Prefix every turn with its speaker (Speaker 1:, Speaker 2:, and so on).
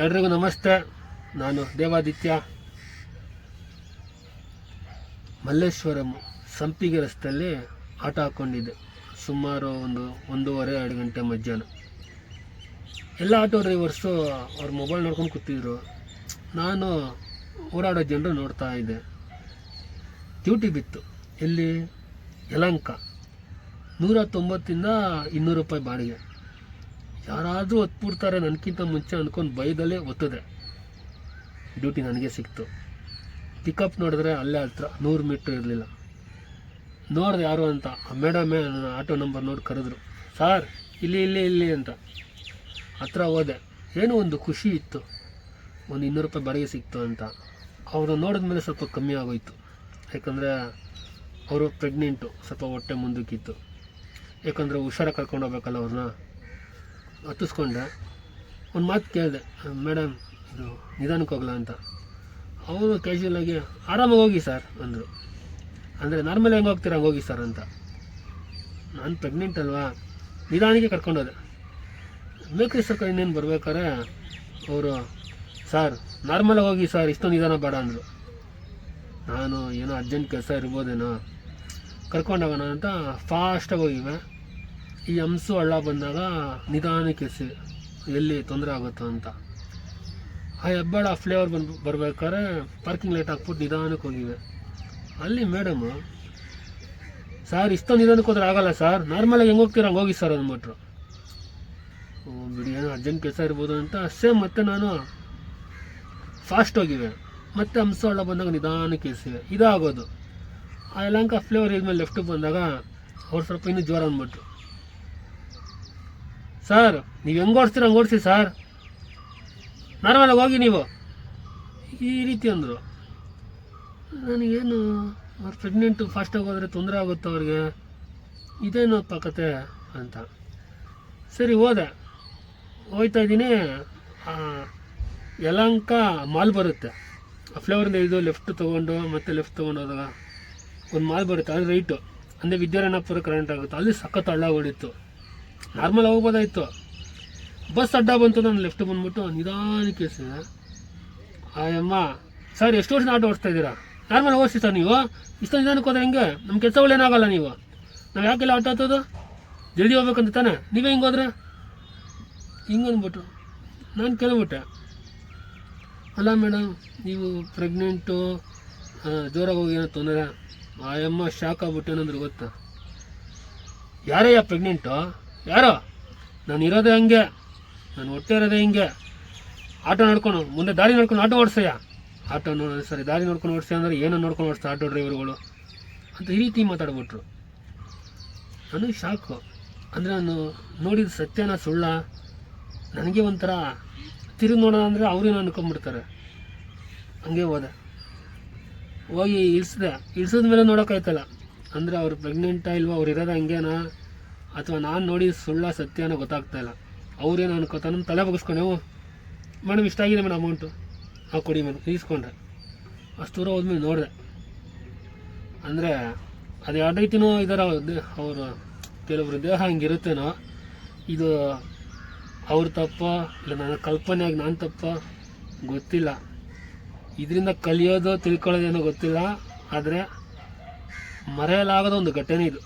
Speaker 1: ಎಲ್ರಿಗೂ ನಮಸ್ತೆ. ನಾನು ದೇವಾದಿತ್ಯ. ಮಲ್ಲೇಶ್ವರಂ ಸಂಪಿಗೆ ರಸ್ತೆಯಲ್ಲಿ ಆಟ ಹಾಕ್ಕೊಂಡಿದ್ದೆ ಸುಮಾರು ಒಂದು ಒಂದೂವರೆ, ಎರಡು ಗಂಟೆ ಮಧ್ಯಾಹ್ನ. ಎಲ್ಲ ಆಟೋ ಡ್ರೈವರ್ಸು ಅವ್ರ ಮೊಬೈಲ್ ನೋಡ್ಕೊಂಡು ಕೂತಿದ್ರು. ನಾನು ಓಡಾಡೋ ಜನರು ನೋಡ್ತಾ ಇದ್ದೆ. ಡ್ಯೂಟಿ ಬಿತ್ತು. ಎಲ್ಲಿ? ಯಲಂಕ. ನೂರ ತೊಂಬತ್ತಿಂದ ಇನ್ನೂರು ರೂಪಾಯಿ ಬಾಡಿಗೆ. ಯಾರಾದರೂ ಒತ್ಬಿಡ್ತಾರೆ ನನಗಿಂತ ಮುಂಚೆ ಅಂದ್ಕೊಂಡು ಬೈದಲ್ಲೇ ಒತ್ತದೆ. ಡ್ಯೂಟಿ ನನಗೆ ಸಿಕ್ತು. ಪಿಕಪ್ ನೋಡಿದ್ರೆ ಅಲ್ಲೇ ಹತ್ರ, ನೂರು ಮೀಟ್ರ್ ಇರಲಿಲ್ಲ. ನೋಡಿದೆ ಯಾರು ಅಂತ ಮೇಡಮೇ ನನ್ನ ಆಟೋ ನಂಬರ್ ನೋಡಿ ಕರೆದ್ರು. ಸಾರ್, ಇಲ್ಲಿ ಇಲ್ಲಿ ಇಲ್ಲಿ ಅಂತ. ಹತ್ರ ಹೋದೆ. ಏನೋ ಒಂದು ಖುಷಿ ಇತ್ತು. ಒಂದು ಇನ್ನೂರು ರೂಪಾಯಿ ಬಾಡಿಗೆ ಸಿಕ್ತು ಅಂತ. ಅವರು ನೋಡಿದ ಮೇಲೆ ಸ್ವಲ್ಪ ಕಮ್ಮಿ ಆಗೋಯ್ತು. ಯಾಕಂದರೆ ಅವರು ಪ್ರೆಗ್ನೆಂಟು ಸ್ವಲ್ಪ ಹೊಟ್ಟೆ ಮುಂದಕ್ಕಿತ್ತು. ಯಾಕಂದರೆ ಹುಷಾರಾಗಿ ಕರ್ಕೊಂಡು ಹೋಗ್ಬೇಕಲ್ಲ ಅವ್ರನ್ನ. ಹತ್ತಿಸ್ಕೊಂಡೆ. ಒಂದು ಮಾತು ಕೇಳಿದೆ, ಮೇಡಮ್, ಇದು ನಿಧಾನಕ್ಕೆ ಹೋಗಲ್ಲ ಅಂತ. ಅವರು ಕ್ಯಾಶುವಲಾಗಿ ಆರಾಮಾಗಿ ಹೋಗಿ ಸರ್, ಅಂದರು. ಅಂದರೆ, ನಾರ್ಮಲ್ ಹೆಂಗೆ ಹೋಗ್ತೀರ, ಹಂಗೆ ಹೋಗಿ ಸರ್, ಅಂತ. ನಾನು ಪ್ರೆಗ್ನೆಂಟ್ ಅಲ್ವಾ, ನಿಧಾನಕ್ಕೆ ಕರ್ಕೊಂಡೋದೆ. ಮೇಕ್ರಿ ಸರ್ಕಾರ ಇನ್ನೇನು ಬರ್ಬೇಕಾದ್ರೆ, ಅವರು, ಸರ್ ನಾರ್ಮಲಾಗಿ ಹೋಗಿ ಸರ್ ಇಷ್ಟೊಂದು ನಿಧಾನ ಬೇಡ, ಅಂದರು. ನಾನು ಏನೋ ಅರ್ಜೆಂಟ್ ಕೆಲಸ ಇರ್ಬೋದೇನೋ ಕರ್ಕೊಂಡೋಗೋಣ ಅಂತ ಫಾಸ್ಟಾಗಿ ಹೋಗಿವೆ ಈ ಹಂಸು ಹಳ್ಳ ಬಂದಾಗ ನಿಧಾನಕ್ಕೆ ಸಿ ಎಲ್ಲಿ ತೊಂದರೆ ಆಗುತ್ತೋ ಅಂತ. ಆ ಹೆಬ್ಬಾಳ ಫ್ಲೇವರ್ ಬಂದು ಬರ್ಬೇಕಾದ್ರೆ ಪಾರ್ಕಿಂಗ್ ಲೈಟ್ ಹಾಕ್ಬಿಟ್ಟು ನಿಧಾನಕ್ಕೆ ಹೋಗಿವೆ. ಅಲ್ಲಿ ಮೇಡಮು ಸರ್ ಇಷ್ಟೊಂದು ನಿಧಾನಕ್ಕೆ ಹೋದ್ರೆ ಆಗಲ್ಲ ಸರ್ ನಾರ್ಮಲಾಗಿ ಹೆಂಗೆ ಹೋಗ್ತೀರ? ಹಂಗೆ ಹೋಗಿ ಸರ್ ಅಂದ್ಬಿಟ್ರು. ಓ, ಬಿಡಿ, ಏನೋ ಅರ್ಜೆಂಟ್ ಕೆಲಸ ಇರ್ಬೋದು ಅಂತ. ಸೇಮ್ ಮತ್ತೆ ನಾನು ಫಾಸ್ಟ್ ಹೋಗಿವೆ. ಮತ್ತೆ ಹಂಸ ಹಳ್ಳ ಬಂದಾಗ ನಿಧಾನಕ್ಕೆ ಎಸಿವೆ. ಇದಾಗೋದು. ಆ ಯಲಂಕ ಫ್ಲೇವರ್ ಇದ್ಮೇಲೆ ಲೆಫ್ಟಿಗೆ ಬಂದಾಗ ಅವ್ರು ಸ್ವಲ್ಪ ಇನ್ನೂ ಜ್ವರ ಅಂದ್ಬಿಟ್ರು. ಸರ್ ನೀವು ಹೆಂಗೆ ಓಡಿಸ್ತೀರ, ಹಂಗೆ ಓಡಿಸಿ ಸರ್ ನಾರ್ಮಲಾಗಿ ಹೋಗಿ ನೀವು. ಈ ರೀತಿ ಅಂದರು. ನನಗೇನು, ಅವ್ರು ಪ್ರೆಗ್ನೆಂಟು ಫಾಸ್ಟಾಗಿ ಹೋದರೆ ತೊಂದರೆ ಆಗುತ್ತೆ ಅವ್ರಿಗೆ? ಇದೇನಪ್ಪ ಕತೆ ಅಂತ. ಸರಿ, ಹೋದೆ. ಹೋಯ್ತಾ ಇದ್ದೀನಿ. ಯಲಂಕ ಮಾಲ್ ಬರುತ್ತೆ. ಆ ಫ್ಲೇವರಿಂದ ಇದು ಲೆಫ್ಟ್ ತೊಗೊಂಡು, ಮತ್ತೆ ಲೆಫ್ಟ್ ತೊಗೊಂಡು ಹೋದಾಗ ಒಂದು ಮಾಲ್ ಬರುತ್ತೆ. ಅದು ರೈಟು ಅಂದರೆ ವಿದ್ಯಾರಣ್ಣಪುರ ಕರೆಂಟ್ ಆಗುತ್ತೆ. ಅಲ್ಲಿ ಸಖತ್ ಹಳ್ಳ ಹೊಡಿತ್ತು ನಾರ್ಮಲ್ ಹೋಗ್ಬೋದಾಯ್ತು. ಬಸ್ ಅಡ್ಡ ಬಂತು ನಾನು ಲೆಫ್ಟ್ ಬಂದ್ಬಿಟ್ಟು ನಿಧಾನಕ್ಕೆ ಕೇಳಿಸಿದೆ. ಆಯಮ್ಮ ಸರ್ ಎಷ್ಟು ವರ್ಷ ಆಟೋ ಓಡಿಸ್ತಾ ಇದ್ದೀರಾ? ನಾರ್ಮಲ್ ಓಡಿಸಿ ಸರ್ ನೀವು? ಇಷ್ಟು ನಿಧಾನಕ್ಕೆ ಹೋದ್ರೆ ಹೆಂಗೆ? ನಮ್ಮ ಕೆಲಸಗಳು ಏನಾಗಲ್ಲ ನೀವು. ನಾವು ಯಾಕೆಲ್ಲ ಆಟೋ ಹತ್ತೋದು? ಜಲ್ದಿ ಹೋಗ್ಬೇಕಂತ ತಾನೆ? ನೀವೇ ಹಿಂಗೆ ಹೋದ್ರೆ? ಹಿಂಗೆ ಅಂದ್ಬಿಟ್ಟು ನಾನು ಕೇಳ್ಬಿಟ್ಟೆ. ಅಲ್ಲ ಮೇಡಮ್ ನೀವು ಪ್ರೆಗ್ನೆಂಟು ಜೋರಾಗಿ ಹೋಗಿ ಏನೋ ತೊಂದರೆ. ಆಯಮ್ಮ ಶಾಕ್ ಆಗ್ಬಿಟ್ಟು ಏನಂದ್ರೆ ಗೊತ್ತಾ? ಯಾರಯ್ಯ ಪ್ರೆಗ್ನೆಂಟು ಯಾರೋ? ನಾನು ಇರೋದೇ ಹಂಗೆ. ನಾನು ಹೊಟ್ಟೆ ಇರೋದೇ ಹಿಂಗೆ. ಆಟೋ ನಡ್ಕೊಂಡು, ಮುಂದೆ ದಾರಿ ನೋಡ್ಕೊಂಡು ಆಟೋ ಓಡಿಸಯ್ಯ. ಆಟೋ ನೋ ಸರಿ ದಾರಿ ನೋಡ್ಕೊಂಡು ಓಡಿಸಿ ಅಂದರೆ ಏನೋ ನೋಡ್ಕೊಂಡು ಓಡಿಸ್ತಾ ಆಟೋ ಡ್ರೈವರ್ಗಳು. ಅಂತ ಈ ರೀತಿ ಮಾತಾಡ್ಬಿಟ್ರು. ನನಗೆ ಶಾಕು. ಅಂದರೆ ನಾನು ನೋಡಿದ ಸತ್ಯನ ಸುಳ್ಳ ನನಗೆ ಒಂಥರ ತಿರುಗಿ ನೋಡೋಣ ಅಂದರೆ ಅವ್ರೇನು ಅಂದ್ಕೊಂಬಿಡ್ತಾರೆ ಹಂಗೆ ಹೋದೆ. ಹೋಗಿ ಇಳಿಸ್ದೆ. ಇಳಿಸಿದ ಮೇಲೆ ನೋಡೋಕ್ಕಾಯ್ತಲ್ಲ ಅಂದರೆ ಅವ್ರು ಪ್ರೆಗ್ನೆಂಟಾ ಇಲ್ವಾ, ಅವ್ರು ಇರೋದು ಹಂಗೇನಾ? ಅಥವಾ ನಾನು ನೋಡಿ ಸುಳ್ಳ ಸತ್ಯನ ಗೊತ್ತಾಗ್ತಾ ಇಲ್ಲ. ಅವ್ರೇನು ಅನ್ಕೋತಾನ ತಲೆ ಬಗ್ಸ್ಕೊಂಡೆ "ಓ, ಮೇಡಮ್ ಇಷ್ಟ ಆಗಿದೆ ಮೇಡಮ್ ಅಮೌಂಟು ಹಾಂ ಕೊಡಿ ಮೇಡಮ್ ಈಸ್ಕೊಂಡ್ರೆ ಅಷ್ಟು ದೂರ ಹೋದ್ಮೇಲೆ ನೋಡಿದೆ. ಅಂದರೆ ಅದು ಯಾವ ರೀತಿನೋ ಇದಾರೆ ಅವರು ಕೆಲವರು ದೇಹ ಹಂಗಿರುತ್ತೇನೋ ಇದು ಅವ್ರ ತಪ್ಪ ಇಲ್ಲ ನನ್ನ ಕಲ್ಪನೆಯಾಗಿ ನಾನು ತಪ್ಪ ಗೊತ್ತಿಲ್ಲ. ಇದರಿಂದ ಕಲಿಯೋದು ತಿಳ್ಕೊಳ್ಳೋದೇನೋ ಗೊತ್ತಿಲ್ಲ ಆದರೆ ಮರೆಯಲಾಗದ ಒಂದು ಘಟನೆ ಇದು.